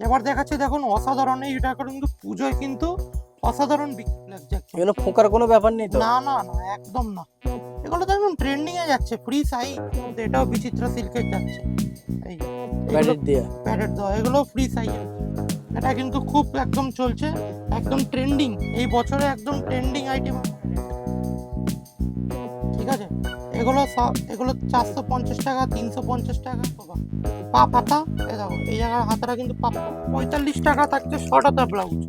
এবার দেখাচ্ছি দেখুন অসাধারণ এই এটা কিন্তু পুজোয় কিন্তু অসাধারণ বিক্রি এগুলো ফোকার কোনো ব্যাপার নেই তো? না না না একদম না। এগুলো তো একদম ট্রেন্ডিং এ যাচ্ছে ফ্রি সাই এটাও বিচিত্র সিল্কের যাচ্ছে। এই ব্যান্ডেড দিয়ে। প্যাডের দেওয়া এগুলো ফ্রি সাইজ এটা কিন্তু খুব একদম চলছে একদম ট্রেন্ডিং এই বছরে একদম ট্রেন্ডিং আইটেম ঠিক আছে? এগুলো সব এগুলো চারশো পঞ্চাশ টাকা তিনশো পঞ্চাশ টাকা পা পাতা এই দেখো এই জায়গার হাতাটা কিন্তু পঁয়তাল্লিশ টাকা থাকছে হাতা ব্লাউজ।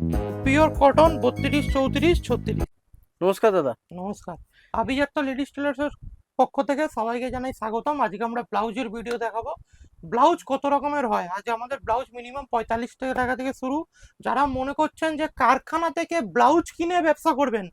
পিওর কটন বত্রিশ চৌত্রিশ ছত্রিশ। নমস্কার দাদা। নমস্কার। আভিজাত্য লেডিস টেলার্সের পক্ষ থেকে সবাইকে জানাই স্বাগতম। আজকে আমরা ব্লাউজের ভিডিও দেখাবো। ব্লাউজ কত রকমের হয়? আজ আমাদের ব্লাউজ মিনিমাম পঁয়তাল্লিশ টাকা থেকে শুরু। যারা মনে করছেন যে কারখানা থেকে ব্লাউজ কিনে ব্যবসা করবেন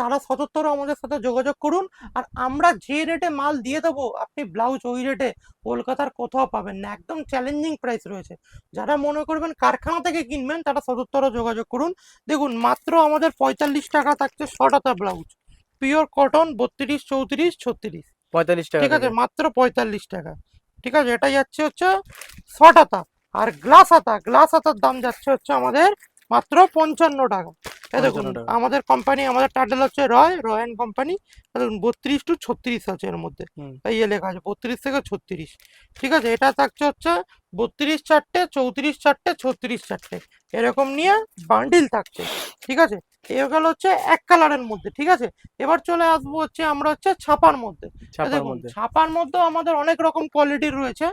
তারা সতর্কর আমাদের সাথে যোগাযোগ করুন আর আমরা যে রেটে মাল দিয়ে দেবো আপনি ব্লাউজ ওই রেটে কলকাতার কোথাও পাবেন না। একদম চ্যালেঞ্জিং প্রাইস রয়েছে। যারা মনে করবেন কারখানা থেকে কিনবেন তারা সতর্কর যোগাযোগ করুন। দেখুন মাত্র আমাদের পঁয়তাল্লিশ টাকা থাকছে শর্ট ব্লাউজ পিওর কটন বত্রিশ চৌত্রিশ ছত্রিশ। পঁয়তাল্লিশ টাকা ঠিক আছে মাত্র পঁয়তাল্লিশ টাকা। ঠিক আছে এটা যাচ্ছে হচ্ছে হাতা আর গ্লাস হাতা গ্লাস হাতার দাম যাচ্ছে হচ্ছে আমাদের মাত্র পঞ্চান্ন টাকা। দেখুন আমাদের কোম্পানি আমাদের টাইটেল হচ্ছে রয় রয়্যান কোম্পানি দেখুন বত্রিশ টু ছত্রিশ আছে এর মধ্যে। এই লেখা আছে বত্রিশ থেকে ছত্রিশ। ঠিক আছে এটা থাকছে হচ্ছে বত্রিশ চারটে চৌত্রিশ চারটে ছত্রিশ চারটে। এরকম নিয়ে বান্ডিল থাকছে। ঠিক আছে এগুলো হচ্ছে এক কালারের মধ্যে। ঠিক আছে এবার চলে আসব হচ্ছে আমরা হচ্ছে ছাপার মধ্যে। ছাপার দেখুন মধ্যে। ছাপার মধ্যে আমাদের অনেক রকম কোয়ালিটির রয়েছে।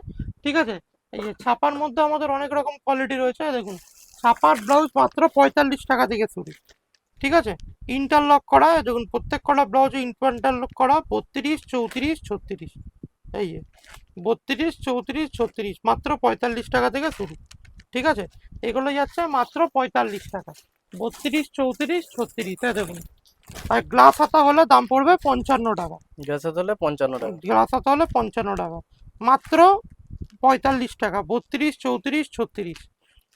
ঠিক আছে এই যে ছাপার মধ্যে আমাদের অনেক রকম কোয়ালিটি রয়েছে। দেখুন ছাপার ব্লাউজ মাত্র পঁয়তাল্লিশ টাকা থেকে শুরু ঠিক আছে? ইন্টারলক করা দেখুন প্রত্যেক কটা ব্লাউজে ইন্টারলক করা বত্রিশ চৌত্রিশ ছত্রিশ। এই যে বত্রিশ চৌত্রিশ ছত্রিশ মাত্র পঁয়তাল্লিশ টাকা থেকে শুরু ঠিক আছে? এগুলো যাচ্ছে মাত্র পঁয়তাল্লিশ টাকা। বত্রিশ চৌত্রিশ ছত্রিশ এই দেখুন। আর গ্লাস হাতা হলে দাম পড়বে পঞ্চান্ন টাকা। গ্যাসে হলে পঞ্চান্ন টাকা। গ্লাস হাতা হলে পঞ্চান্ন টাকা। মাত্র পঁয়তাল্লিশ টাকা বত্রিশ চৌত্রিশ ছত্রিশ।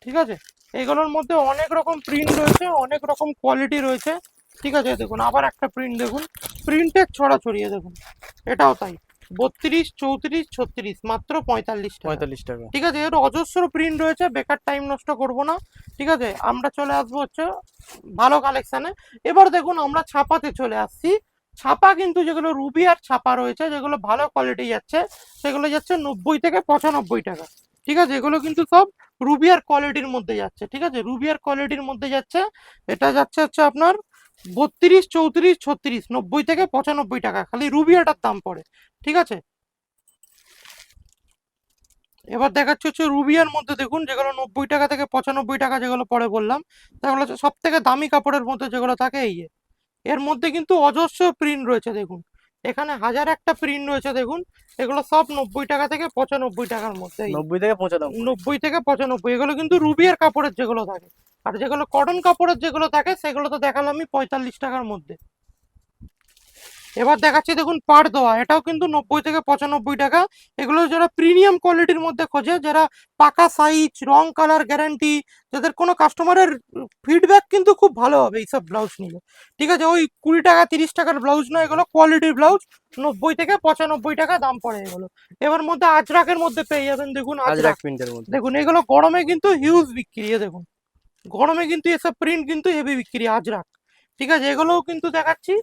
ঠিক আছে? এগুলোর মধ্যে অনেক রকম প্রিন্ট রয়েছে অনেক রকম কোয়ালিটি রয়েছে। ঠিক আছে দেখুন আবার একটা প্রিন্ট দেখুন। প্রিন্টের ছড়া ছড়িয়ে দেখুন। এটাও তাই। বত্রিশ চৌত্রিশ ছত্রিশ মাত্র পঁয়তাল্লিশ পঁয়তাল্লিশ টাকা। ঠিক আছে এর অজস্র প্রিন্ট রয়েছে বেকার টাইম নষ্ট করব না। ঠিক আছে আমরা চলে আসব হচ্ছে ভালো কালেকশানে এবার দেখুন আমরা ছাপাতে চলে আসছি। ছাপা কিন্তু যেগুলো রুবি আর ছাপা রয়েছে যেগুলো ভালো কোয়ালিটি যাচ্ছে সেগুলো যাচ্ছে নব্বই থেকে পঁচানব্বই টাকা। ঠিক আছে এগুলো কিন্তু সব রুবিয়ার কোয়ালিটির মধ্যে যাচ্ছে, ঠিক আছে? রুবিয়ার কোয়ালিটির মধ্যে যাচ্ছে, এটা যাচ্ছে হচ্ছে আপনার বত্রিশ, চৌত্রিশ, ছত্রিশ, নব্বই থেকে পঁচানব্বই টাকা, খালি রুবিয়াটার দাম পড়ে, ঠিক আছে? এবার দেখাচ্ছে হচ্ছে রুবিয়ার মধ্যে দেখুন, যেগুলো নব্বই টাকা থেকে পঁচানব্বই টাকা যেগুলো পরে বললাম সেগুলো হচ্ছে সব থেকে দামি কাপড়ের মধ্যে যেগুলো থাকে এই এর মধ্যে কিন্তু অজস্র প্রিন্ট রয়েছে দেখুন। এখানে হাজার একটা প্রিন্ট রয়েছে দেখুন। এগুলো সব নব্বই টাকা থেকে পঁচানব্বই টাকার মধ্যে নব্বই থেকে পঁচানব্বই। নব্বই থেকে পঁচানব্বই এগুলো কিন্তু রুবিয়ার কাপড়ের যেগুলো থাকে। আর যেগুলো কটন কাপড়ের যেগুলো থাকে সেগুলো তো দেখালাম আমি পঁয়তাল্লিশ টাকার মধ্যে। এবার দেখাচ্ছি দেখুন পাড় দেওয়া এটাও কিন্তু নব্বই থেকে পঁচানব্বই টাকা। এগুলো যারা প্রিমিয়াম কোয়ালিটির মধ্যে খোঁজে যারা পাকা সাইজ রং কালার গ্যারান্টি যাদের কোনো কাস্টমারের ফিডব্যাক কিন্তু খুব ভালো হবে এইসব ব্লাউজ নিলে। ঠিক আছে ওই কুড়ি টাকা তিরিশ টাকার ব্লাউজ নয় এগুলো কোয়ালিটির ব্লাউজ নব্বই থেকে পঁচানব্বই টাকা দাম পড়ে এগুলো। এবার মধ্যে আজরাকের মধ্যে পেয়ে যাবেন দেখুন আজরাক। প্রিন্টের মধ্যে। দেখুন এগুলো গরমে কিন্তু হিউজ বিক্রি দেখুন। গরমে কিন্তু এসব প্রিন্ট কিন্তু হেভি বিক্রি আজরাক। ঠিক আছে এগুলোও কিন্তু দেখাচ্ছি।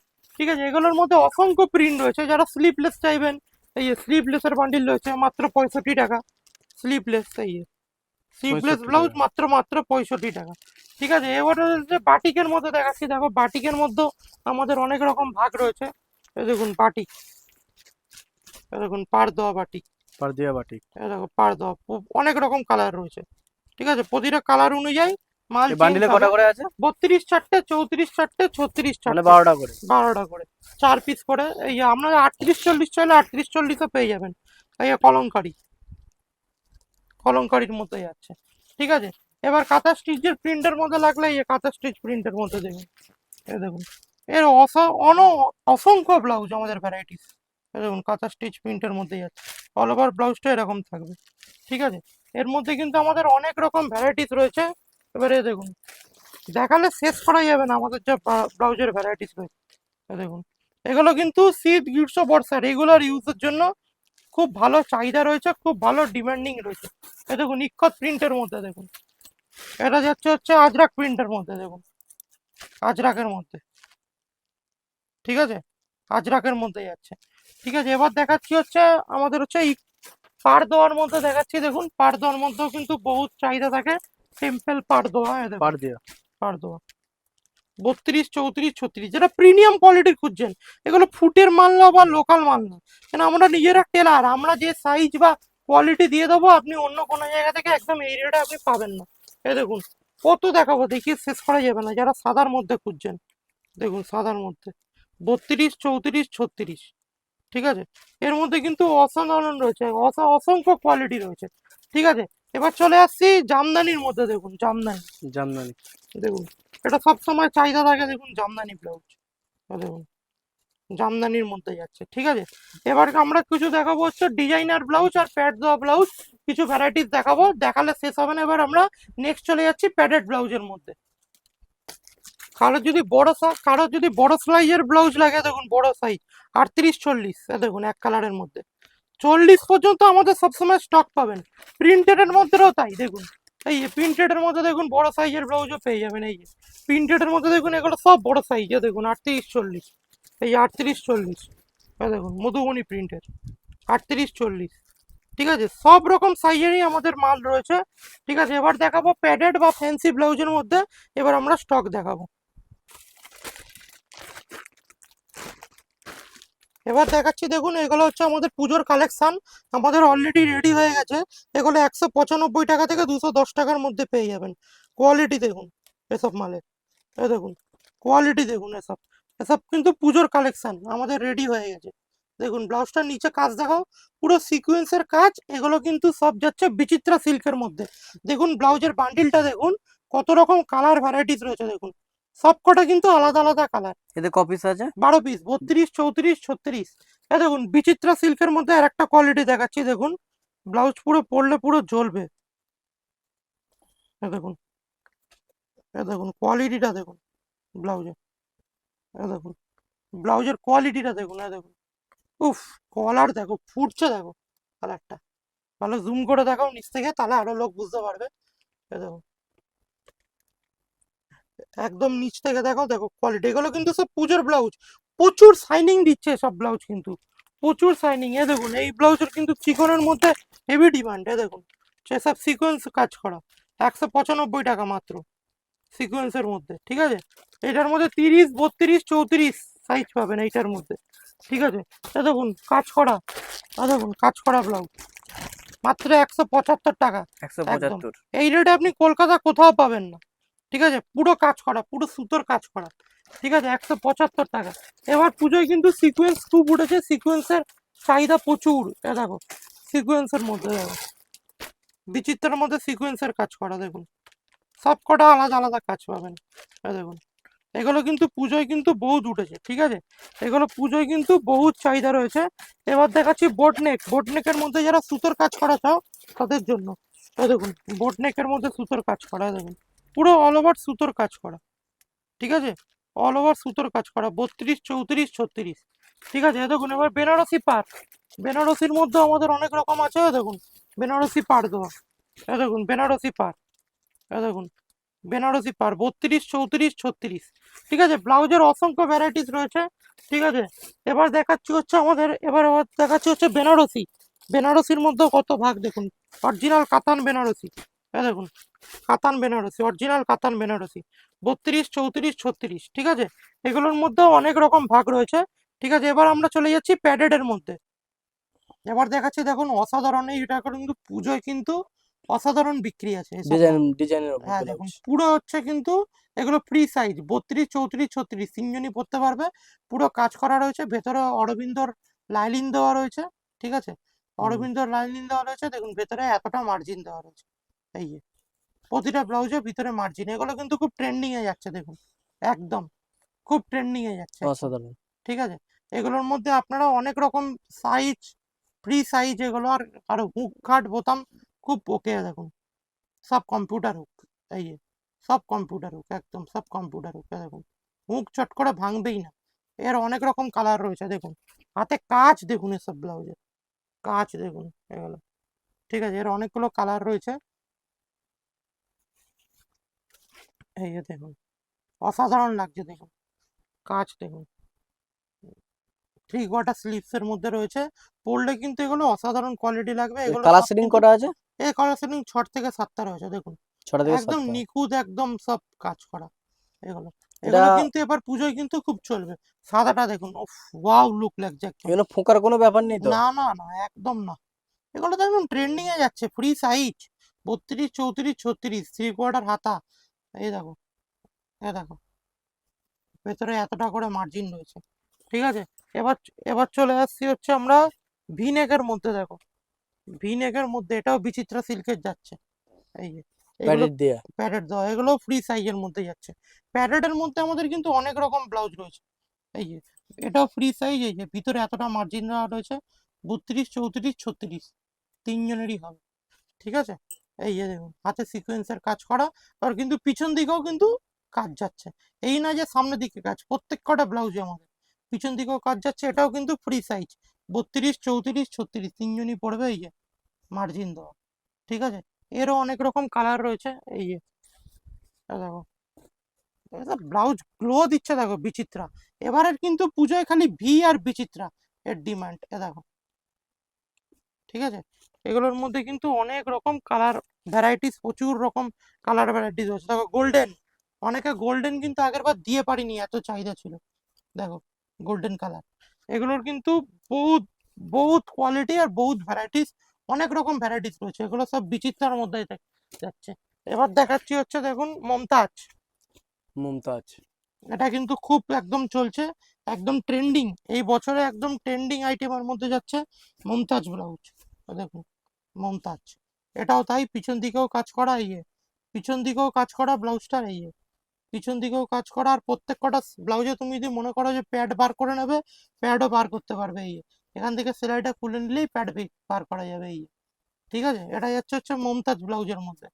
ঠিক আছে? এগুলোর মধ্যে অসংখ্য প্রিন্ট রয়েছে। যারা স্লিপলেস চাইবেন এই স্লিপলেসের বান্ডিল রয়েছে মাত্র পঁয়ষট্টি টাকা। স্লিপলেস এই স্লিপলেস ব্লাউজ মাত্র মাত্র পঁয়ষট্টি টাকা। ঠিক আছে? এবার হচ্ছে বাটিকের মধ্যে দেখাচ্ছি। দেখো বাটিকের মধ্যেও আমাদের অনেক রকম ভাগ রয়েছে। এই দেখুন বাটিক। এই দেখুন পার দেওয়া বাটিক। পারদিয়া বাটি এই দেখো পার দেওয়া অনেক রকম কালার রয়েছে। ঠিক আছে? প্রতিটা কালার অনুযায়ী মাল বান্ডিলে কটা করে আছে? বত্রিশ চারটে চৌত্রিশ চারটে ছত্রিশ মানে চারটে বারোটা করে। বারোটা করে। চার পিস করে। এই আপনারা আটত্রিশ চল্লিশ চাইলে আটত্রিশ চল্লিশও পেয়ে যাবেন। এই কলমকারি। কলমকারির মধ্যে যাচ্ছে ঠিক আছে? এবার কাঁথা স্টিচের প্রিন্টের মধ্যে লাগলে এই কাঁথা স্টিচ প্রিন্টের মধ্যে দেখুন এই দেখুন। এর অস অন অসংখ্য ব্লাউজ আমাদের ভ্যারাইটিস দেখুন কাঁথা স্টিচ প্রিন্টের মধ্যে যাচ্ছে অল ওভার ব্লাউজটা এরকম থাকবে। ঠিক আছে? এর মধ্যে কিন্তু আমাদের অনেক রকম ভ্যারাইটিস রয়েছে। এবারে দেখুন, দেখালে শেষ করা যাবে না আমাদের যা ব্লাউজের ভ্যারাইটিস রয়েছে দেখুন, এগুলো কিন্তু শীত, গ্রীষ্ম, বর্ষা রেগুলার ইউজের জন্য খুব ভালো চাহিদা রয়েছে, খুব ভালো ডিমান্ডিং রয়েছে। এই দেখুন ইক্ষত প্রিন্টের মধ্যে দেখুন। এটা যাচ্ছে হচ্ছে আজরাক প্রিন্টের মধ্যে দেখুন। আজরাকের মধ্যে। ঠিক আছে? আজরাকের মধ্যে যাচ্ছে। ঠিক আছে, এবার দেখাচ্ছি হচ্ছে আমাদের হচ্ছে পাড় দেওয়ার মধ্যে দেখাচ্ছি। দেখুন পাড় দেওয়ার মধ্যেও কিন্তু বহুত চাহিদা থাকে। সিম্পল পাড় দেওয়া এই দেখুন পার দিয়া। দেওয়া। বত্রিশ চৌত্রিশ ছত্রিশ যেটা প্রিমিয়াম কোয়ালিটির খুঁজছেন এগুলো ফুটের মাল না বা লোকাল মাল না। কেন আমরা নিজেরা টেলার আমরা যে সাইজ বা কোয়ালিটি দিয়ে দেবো আপনি অন্য কোনো জায়গা থেকে একদম এই রেটে আপনি পাবেন না। এই দেখুন কত দেখাবো দেখিয়ে শেষ করা যাবে না যারা সাদার মধ্যে খুঁজছেন। দেখুন সাদার মধ্যে। বত্রিশ চৌত্রিশ ছত্রিশ। ঠিক আছে? এর মধ্যে কিন্তু অসাধারণ রয়েছে অসা- অসংখ্য কোয়ালিটি রয়েছে। ঠিক আছে? এবার চলে আসছি জামদানির মধ্যে দেখুন জামদানি। জামদানি। দেখুন এটা সবসময় চাহিদা থাকে দেখুন জামদানি ব্লাউজ। দেখুন জামদানির মধ্যে যাচ্ছে ঠিক আছে? এবার আমরা কিছু দেখাবো হচ্ছে ডিজাইনার ব্লাউজ আর প্যাড দেওয়া ব্লাউজ। কিছু ভ্যারাইটিস দেখাবো দেখালে শেষ হবে না। এবার আমরা নেক্সট চলে যাচ্ছি প্যাডেড ব্লাউজের মধ্যে। কারও যদি বড় কারও যদি বড় সাইজের ব্লাউজ লাগে দেখুন বড় সাইজ আটত্রিশ চল্লিশ দেখুন এক কালারের মধ্যে। চল্লিশ পর্যন্ত আমাদের সবসময় স্টক পাবেন। প্রিন্টেডের মধ্যেও তাই, দেখুন। এই যে প্রিন্টেডের মধ্যে দেখুন, বড় সাইজের ব্লাউজও পেয়ে যাবেন, এই যে। প্রিন্টেডের মধ্যে দেখুন, এগুলো সব বড় সাইজ দেখুন, আটত্রিশ, চল্লিশ। এই আটত্রিশ, চল্লিশ। দেখুন, মধুবনী প্রিন্টের আটত্রিশ, চল্লিশ। ঠিক আছে? সব রকম সাইজেরই আমাদের মাল রয়েছে। ঠিক আছে? এবার দেখাবো প্যাডেড বা ফ্যান্সি ব্লাউজের মধ্যে, এবার আমরা স্টক দেখাবো। এবার দেখাচ্ছি, দেখুন, এগুলো হচ্ছে আমাদের পুজোর কালেকশন আমাদের অলরেডি রেডি হয়ে গেছে। এগুলো একশো পঁচানব্বই টাকা থেকে দুশো দশ টাকার মধ্যে পেয়ে যাবেন। কোয়ালিটি দেখুন, এসব মালের। এ দেখুন কোয়ালিটি দেখুন এসব। এসব কিন্তু পুজোর কালেকশন আমাদের রেডি হয়ে গেছে। দেখুন ব্লাউজটার নিচে কাজ দেখাও, পুরো সিকোয়েন্সের কাজ, এগুলো কিন্তু সব যাচ্ছে বিচিত্রা সিল্কের মধ্যে। দেখুন ব্লাউজের বান্ডিলটা দেখুন, কত রকম কালার ভ্যারাইটিস রয়েছে, দেখুন। সব কটা কিন্তু আলাদা আলাদা কালার এতে কপিস আছে? বারো পিস বত্রিশ চৌত্রিশ ছত্রিশ। এ দেখুন বিচিত্রা সিল্কের মধ্যে আর একটা কোয়ালিটি দেখাচ্ছি দেখুন। ব্লাউজ পুরো পরলে পুরো জ্বলবে। দেখুন দেখুন কোয়ালিটিটা দেখুন ব্লাউজের দেখুন ব্লাউজের কোয়ালিটিটা দেখুন দেখুন। উফ কলার দেখো ফুটছে দেখো কালারটা ভালো জুম করে দেখাও নিচ থেকে তাহলে আরও লোক বুঝতে পারবে। এ দেখো একদম নিচ থেকে দেখো দেখো কোয়ালিটি এগুলো কিন্তু সব পুজোর ব্লাউজ প্রচুর শাইনিং দিচ্ছে সব ব্লাউজ কিন্তু। প্রচুর শাইনিং এ দেখুন এই ব্লাউজের কিন্তু চিকনের মধ্যে হেভি ডিমান্ড এ দেখুন। সেসব সিকোয়েন্স কাজ করা একশো পঁচানব্বই টাকা মাত্র সিকোয়েন্সের মধ্যে ঠিক আছে? এটার মধ্যে তিরিশ বত্রিশ চৌত্রিশ সাইজ পাবেন এইটার মধ্যে ঠিক আছে? এ দেখুন কাজ করা এ দেখুন কাজ করা ব্লাউজ মাত্র একশো পঁচাত্তর টাকা একশো পঁচাত্তর। এই রেটে আপনি কলকাতা কোথাও পাবেন না। ঠিক আছে? পুরো কাজ করা, পুরো সুতোর কাজ করা। ঠিক আছে? একশো পঁচাত্তর টাকা। এবার পুজোয় কিন্তু সিকোয়েন্স খুব উঠেছে। সিকোয়েন্সের চাহিদা প্রচুর। এ দেখো সিকোয়েন্সের মধ্যে দেখো। বিচিত্রের মধ্যে সিকোয়েন্সের কাজ করা, দেখুন। সব কটা আলাদা আলাদা কাজ পাবেন। দেখুন। এগুলো কিন্তু পুজোয় কিন্তু বহুত উঠেছে। ঠিক আছে? এগুলো পুজোয় কিন্তু বহুত চাহিদা রয়েছে। এবার দেখাচ্ছি বোটনেক বোটনেকের মধ্যে যারা সুতোর কাজ করা চাও, তাদের জন্য। দেখুন বোট নেকের মধ্যে সুতোর কাজ করা দেখুন। পুরো অল ওভার সুতোর কাজ করা। ঠিক আছে? অল ওভার সুতোর কাজ করা। বত্রিশ, চৌত্রিশ, ছত্রিশ। ঠিক আছে? দেখুন, এবার বেনারসি পাট। বেনারসির মধ্যে আমাদের অনেক রকম আছে দেখুন। বেনারসি পাট দেওয়া। এই দেখুন, বেনারসি পাট। এই দেখুন, বেনারসি পাট। বত্রিশ, চৌত্রিশ, ছত্রিশ। ঠিক আছে? ব্লাউজের অসংখ্য ভ্যারাইটিস রয়েছে। ঠিক আছে? এবার দেখাচ্ছি হচ্ছে আমাদের, এবার দেখাচ্ছি হচ্ছে বেনারসি। বেনারসির মধ্যেও কত ভাগ দেখুন। অরিজিনাল কাতান বেনারসি। এ দেখুন কাতান বেনারসি অরিজিনাল কাতান বেনারসি বত্রিশ চৌত্রিশ ছত্রিশ ঠিক আছে? এগুলোর মধ্যেও অনেক রকম ভাগ রয়েছে ঠিক আছে? এবার আমরা চলে যাচ্ছি প্যাডেডের মধ্যে। এবার দেখাচ্ছি দেখুন অসাধারণ এটা কিন্তু পুজোয় কিন্তু অসাধারণ বিক্রি আছে হ্যাঁ দেখুন পুরো হচ্ছে কিন্তু এগুলো ফ্রি সাইজ বত্রিশ চৌত্রিশ ছত্রিশ তিনজনই পড়তে পারবে পুরো কাজ করা রয়েছে ভেতরে অরবিন্দর লাইলিন দেওয়া রয়েছে ঠিক আছে? অরবিন্দর লাইলিন দেওয়া রয়েছে দেখুন ভেতরে এতটা মার্জিন দেওয়া রয়েছে। এই যে প্রতিটা ব্লাউজের ভিতরে মার্জিন এগুলো কিন্তু খুব ট্রেন্ডিং এ যাচ্ছে দেখুন একদম খুব ট্রেন্ডিং এ যাচ্ছে অসাধারণ। ঠিক আছে? এগুলোর মধ্যে আপনারা অনেক রকম সাইজ ফ্রি সাইজ এগুলো আর আর হুক কাট বোতাম খুব ওকে দেখুন। সব কম্পিউটার হুক এই যে সব কম্পিউটার হুক একদম সব কম্পিউটার হুক দেখুন। হুক চট করে ভাঙবেই না। এর অনেক রকম কালার রয়েছে দেখুন। হাতে কাজ দেখুন এসব ব্লাউজের কাঁচ দেখুন এগুলো। ঠিক আছে? এর অনেকগুলো কালার রয়েছে। এই যে দেখুন। অসাধারণ লাগছে দেখুন। কাঁচ দেখুন। থ্রি কোয়ার্টার স্লিভস এর মধ্যে রয়েছে। পরলে কিন্তু এগুলো অসাধারণ কোয়ালিটি লাগবে। এগুলো কালার সেটিং করা আছে? এই কালার সেটিং ছট থেকে সাতটা রয়েছে দেখুন। ছটা থেকে একদম নিখুঁত একদম সব কাজ করা। এগুলো। এগুলো কিন্তু এবার পুজোয় কিন্তু খুব চলবে। সাদাটা দেখুন ওয়াও লুক লাগছে এগুলো ফোকার কোনো ব্যাপার নেই তো? না না না একদম না। এগুলো তো একদম ট্রেন্ডিং এ যাচ্ছে ফ্রি সাইজ বত্রিশ চৌত্রিশ ছত্রিশ থ্রি কোয়ার্টার হাতা। এই দেখো এই দেখো। ভেতরে এতটা করে মার্জিন রয়েছে ঠিক আছে? এবার এবার চলে আসছি হচ্ছে আমরা ভি নেকের মধ্যে দেখো। ভি নেকের মধ্যে এটাও বিচিত্রা সিল্কের যাচ্ছে। এই যে এগুলো প্যাডেড দিয়ে। প্যাডেড দেওয়া এগুলো ফ্রি সাইজের মধ্যে যাচ্ছে। প্যাডেডের মধ্যে আমাদের কিন্তু অনেক রকম ব্লাউজ রয়েছে। এই যে এটাও ফ্রি সাইজ এই যে ভিতরে এতটা মার্জিন দেওয়া রয়েছে বত্রিশ চৌত্রিশ ছত্রিশ তিনজনেরই হবে ঠিক আছে? এই যে দেখুন, হাতে সিকোয়েন্সের কাজ করা আর কিন্তু পিছন দিকেও কিন্তু কাজ যাচ্ছে। এই না যে সামনের দিকে কাজ, প্রত্যেক কটা ব্লাউজে আমাদের। পিছন দিকেও কাজ যাচ্ছে, এটাও কিন্তু ফ্রি সাইজ বত্রিশ, চৌত্রিশ, ছত্রিশ, তিনজনই পড়বে এই যে মার্জিন দেওয়া। ঠিক আছে? এরও অনেক রকম কালার রয়েছে, এই যে দেখো। ব্লাউজ গ্লো দিচ্ছে, দেখো, বিচিত্রা। এবারের কিন্তু পুজোয় খালি ভি আর বিচিত্রা, এর ডিমান্ড এ দেখো। ঠিক আছে? এগুলোর মধ্যে কিন্তু অনেক রকম কালার ভ্যারাইটিস প্রচুর রকম কালার ভ্যারাইটিস রয়েছে দেখো গোল্ডেন অনেকে গোল্ডেন কিন্তু আগের বার দিয়ে পারিনি এত চাহিদা ছিল। দেখো গোল্ডেন কালার এগুলোর কিন্তু বহুত বহুত কোয়ালিটি আর বহুত ভ্যারাইটিস অনেক রকম ভ্যারাইটিস রয়েছে। এগুলো সব বিচিত্রার মধ্যে দেখ- যাচ্ছে। এবার দেখাচ্ছি হচ্ছে দেখুন মমতাজ। মমতাজ। এটা কিন্তু খুব একদম চলছে একদম ট্রেন্ডিং এই বছরে একদম ট্রেন্ডিং আইটেমের মধ্যে যাচ্ছে মমতাজ ব্লাউজ। দেখুন মমতাজ। এটাও তাই, পিছন দিকেও কাজ করা ইয়ে পিছন দিকেও কাজ করা ব্লাউজটার ইয়ে পিছন দিকেও কাজ করা আর প্রত্যেক কটা ব্লাউজে তুমি যদি মনে করো যে প্যাড বার করে নেবে, প্যাডও বার করতে পারবে এই এখান থেকে সেলাইটা খুলে নিলেই প্যাড বার করা যাবে এই ঠিক আছে? এটা যাচ্ছে, হচ্ছে মমতাজ ব্লাউজের মধ্যে।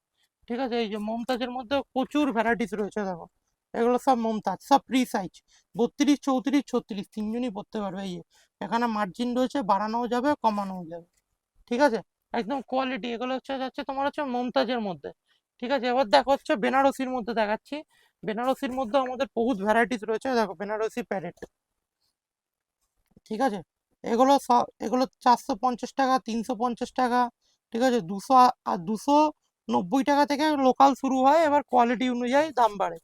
ঠিক আছে? এই যে মমতাজের মধ্যে প্রচুর ভ্যারাইটিস রয়েছে, দেখো। এগুলো সব মমতাজ, সব ফ্রি সাইজ বত্রিশ, চৌত্রিশ, ছত্রিশ, তিনজনই পড়তে পারবে এই যে। এখানে মার্জিন রয়েছে, বাড়ানোও যাবে, কমানোও যাবে। ঠিক আছে? একদম কোয়ালিটি এগুলো হচ্ছে, যাচ্ছে তোমার হচ্ছে মমতাজের মধ্যে। ঠিক আছে? এবার দেখো হচ্ছে বেনারসির মধ্যে দেখাচ্ছি। বেনারসির মধ্যে আমাদের বহুত ভ্যারাইটিস রয়েছে। দেখো, বেনারসি প্যারেট ঠিক আছে? এগুলো এগুলো চারশো পঞ্চাশ টাকা, তিনশো পঞ্চাশ টাকা, ঠিক আছে? দুশো, আর দুশো নব্বই টাকা থেকে লোকাল শুরু হয়। এবার কোয়ালিটি অনুযায়ী দাম বাড়ে।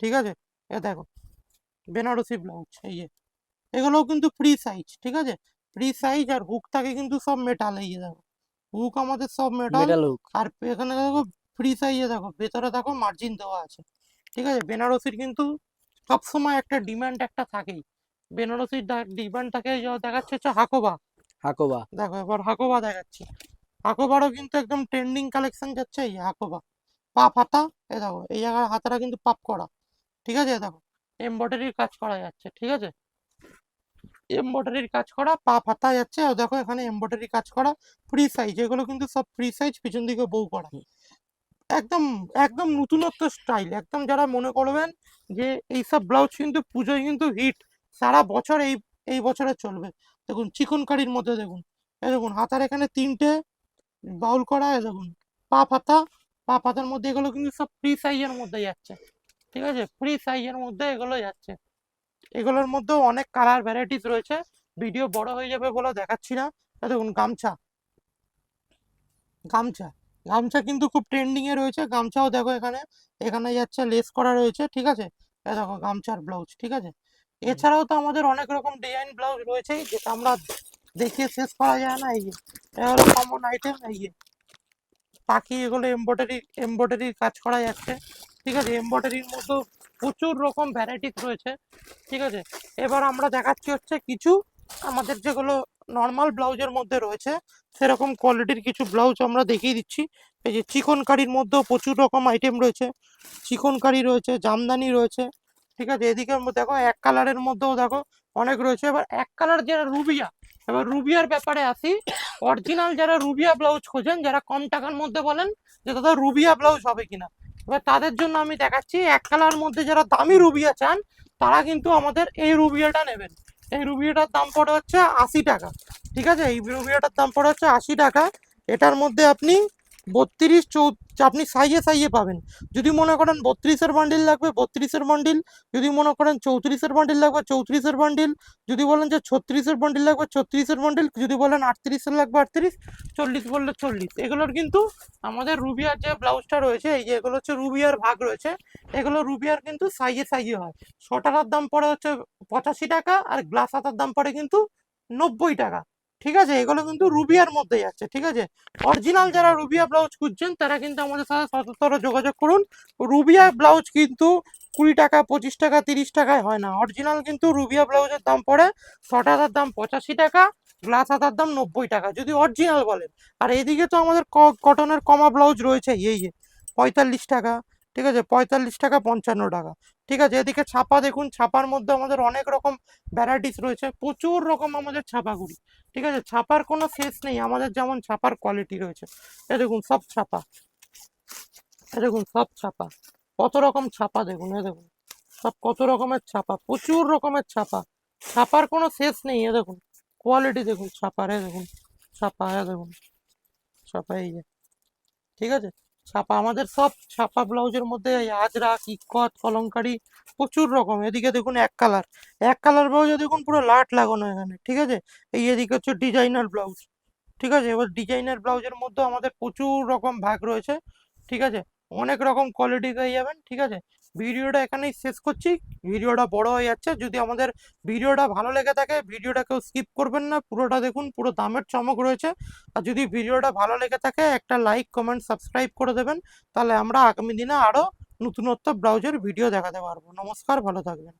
ঠিক আছে? এ দেখো, বেনারসি ব্লাউজ এই যে। এগুলোও কিন্তু ফ্রি সাইজ ঠিক আছে? ফ্রি সাইজ আর হুক থাকে কিন্তু সব মেটাল এই দেখো। হুক আমাদের সব মেটাল। হুক আর এখানে দেখো ফ্রি সাইজে দেখো ভেতরে দেখো মার্জিন দেওয়া আছে। ঠিক আছে? বেনারসির কিন্তু সবসময় একটা ডিমান্ড একটা থাকেই। বেনারসির ডিমান্ড থাকে দেখাচ্ছে হচ্ছে হাকোবা। হাকোবা। দেখো এবার হাকোবা দেখাচ্ছি। হাকোবারও কিন্তু একদম ট্রেন্ডিং কালেকশন যাচ্ছে এই হাকোবা। পাপ হাতা এ দেখো এই জায়গার হাতাটা কিন্তু পাপ করা। ঠিক আছে? দেখো এমব্রয়ডারির কাজ করা যাচ্ছে ঠিক আছে? এমব্রয়ডারির কাজ করা পা হাতা যাচ্ছে আর দেখো এখানে এমব্রয়ডারি কাজ করা ফ্রি সাইজ এগুলো কিন্তু সব ফ্রি সাইজ পিছন দিকে বউ করা। একদম একদম নতুনত্ব স্টাইল একদম যারা মনে করবেন যে এইসব ব্লাউজ কিন্তু পুজোয় কিন্তু হিট সারা বছর এই এই বছরে চলবে। দেখুন চিকনকারির মধ্যে দেখুন এই দেখুন হাতার এখানে তিনটে বাউল করা এই দেখুন পা পাতা পা পাতার মধ্যে এগুলো কিন্তু সব ফ্রি সাইজের মধ্যে যাচ্ছে ঠিক আছে? ফ্রি সাইজের মধ্যে এগুলো যাচ্ছে। এগুলোর মধ্যেও অনেক কালার ভ্যারাইটিস রয়েছে। ভিডিও বড় হয়ে যাবে বলে দেখাচ্ছি না। দেখুন গামছা। গামছা। গামছা কিন্তু খুব ট্রেন্ডিং এ রয়েছে। গামছাও দেখো এখানে। এখানে যাচ্ছে লেস করা রয়েছে ঠিক আছে? দেখো গামছার ব্লাউজ ঠিক আছে? এছাড়াও তো আমাদের অনেক রকম ডিজাইন ব্লাউজ রয়েছে যেটা আমরা দেখিয়ে শেষ করা যায় না এই এটা হলো কমন আইটেম এই পাখি এগুলো এমব্রয়ডারি এমব্রয়ডারির কাজ করা যাচ্ছে ঠিক আছে? এমব্রয়ডারির মধ্যেও প্রচুর রকম ভ্যারাইটিস রয়েছে, ঠিক আছে? এবার আমরা দেখাচ্ছি হচ্ছে কিছু আমাদের যেগুলো নর্মাল ব্লাউজের মধ্যে রয়েছে, সেরকম কোয়ালিটির কিছু ব্লাউজ আমরা দেখিয়ে দিচ্ছি। এই যে চিকনকারির মধ্যেও প্রচুর রকম আইটেম রয়েছে। চিকনকারি রয়েছে, জামদানি রয়েছে, ঠিক আছে? এদিকে দেখো, এক কালারের মধ্যেও দেখো অনেক রয়েছে। এবার এক কালার যারা রুবিয়া এবার রুবিয়ার ব্যাপারে আসি। অরিজিনাল যারা রুবিয়া ব্লাউজ খোঁজেন, যারা কম টাকার মধ্যে বলেন যে, দাদা রুবিয়া ব্লাউজ হবে কিনা? এবার তাদের জন্য আমি দেখাচ্ছি, এক কালার মধ্যে যারা দামি রুবিয়া চান, তারা কিন্তু আমাদের এই রুবিয়াটা নেবেন। এই রুবিয়াটার দাম পড়ে হচ্ছে আশি টাকা। ঠিক আছে? এই রুবিয়াটার দাম পড়ে হচ্ছে আশি টাকা। এটার মধ্যে আপনি বত্রিশ, চৌ আপনি সাইজে সাইজে পাবেন। যদি মনে করেন বত্রিশের বান্ডিল লাগবে, বত্রিশের বান্ডিল যদি মনে করেন চৌত্রিশের বান্ডিল লাগবে, চৌত্রিশের বান্ডিল যদি বলেন যে ছত্রিশের বান্ডিল লাগবে, ছত্রিশের বান্ডিল যদি বলেন আটত্রিশের লাগবে আটত্রিশ, চল্লিশ বললে চল্লিশ। এগুলোর কিন্তু আমাদের রুবিয়ার যে ব্লাউজটা রয়েছে, এই যে এগুলো হচ্ছে রুবিয়ার ভাগ রয়েছে, এগুলো রুবিয়ার কিন্তু সাইজে সাইজে হয়। শটারার দাম পড়ে হচ্ছে পঁচাশি টাকা আর গ্লাস হাতার দাম পড়ে কিন্তু নব্বই টাকা। ঠিক আছে? এগুলো কিন্তু রুবিয়ার মধ্যে যাচ্ছে ঠিক আছে? অরিজিনাল যারা রুবিয়া ব্লাউজ খুঁজছেন, তারা কিন্তু আমাদের সাথে সততর যোগাযোগ করুন। রুবিয়া ব্লাউজ কিন্তু কুড়ি টাকা, পঁচিশ টাকা, তিরিশ টাকায় হয় না। অরিজিনাল কিন্তু রুবিয়া ব্লাউজের দাম পড়ে শর্ট হাতার দাম, পঁচাশি টাকা গ্লাস হাতার দাম নব্বই টাকা, যদি অরিজিনাল বলেন। আর এদিকে তো আমাদের কটনের কমা ব্লাউজ রয়েছে, এই পঁয়তাল্লিশ টাকা। ঠিক আছে? পঁয়তাল্লিশ টাকা পঞ্চান্ন টাকা। ঠিক আছে? এদিকে ছাপা দেখুন, ছাপার মধ্যে আমাদের অনেক রকম ভ্যারাইটিস রয়েছে। প্রচুর রকম আমাদের ছাপাগুড়ি। ঠিক আছে? ছাপার কোনো শেষ নেই। আমাদের যেমন ছাপার কোয়ালিটি রয়েছে। এ দেখুন, সব ছাপা। এ দেখুন, সব ছাপা। কত রকম ছাপা দেখুন, এ দেখুন। সব কত রকমের ছাপা, প্রচুর রকমের ছাপা। ছাপার কোনো শেষ নেই, এ দেখুন। কোয়ালিটি দেখুন, ছাপার, এ দেখুন। ছাপা, এ দেখুন। ছাপা এই যে। ঠিক আছে? ছাপা, আমাদের সব ছাপা ব্লাউজের মধ্যে এই আজরা, কিকত, কলমকারি প্রচুর রকম। এদিকে দেখুন এক কালার এক কালার ব্লাউজে দেখুন পুরো লাট লাগানো এখানে, ঠিক আছে? এই এদিকে হচ্ছে ডিজাইনার ব্লাউজ, ঠিক আছে? এবার ডিজাইনার ব্লাউজের মধ্যে আমাদের প্রচুর রকম ভাগ রয়েছে, ঠিক আছে? অনেক রকম কোয়ালিটি পেয়ে যাবেন, ঠিক আছে? ভিডিওটা এখানেই শেষ করছি। ভিডিওটা বড় হয়ে যাচ্ছে। যদি আমাদের ভিডিওটা ভালো লেগে থাকে, ভিডিওটা কেউ স্কিপ করবেন না। পুরোটা দেখুন, পুরো দামের চমক রয়েছে। আর যদি ভিডিওটা ভালো লেগে থাকে, একটা লাইক কমেন্ট সাবস্ক্রাইব করে দেবেন। তাহলে আমরা আগামী দিনে আরও নতুনত্ব ব্রাউজার ভিডিও দেখাতে পারব। নমস্কার, ভালো থাকবেন।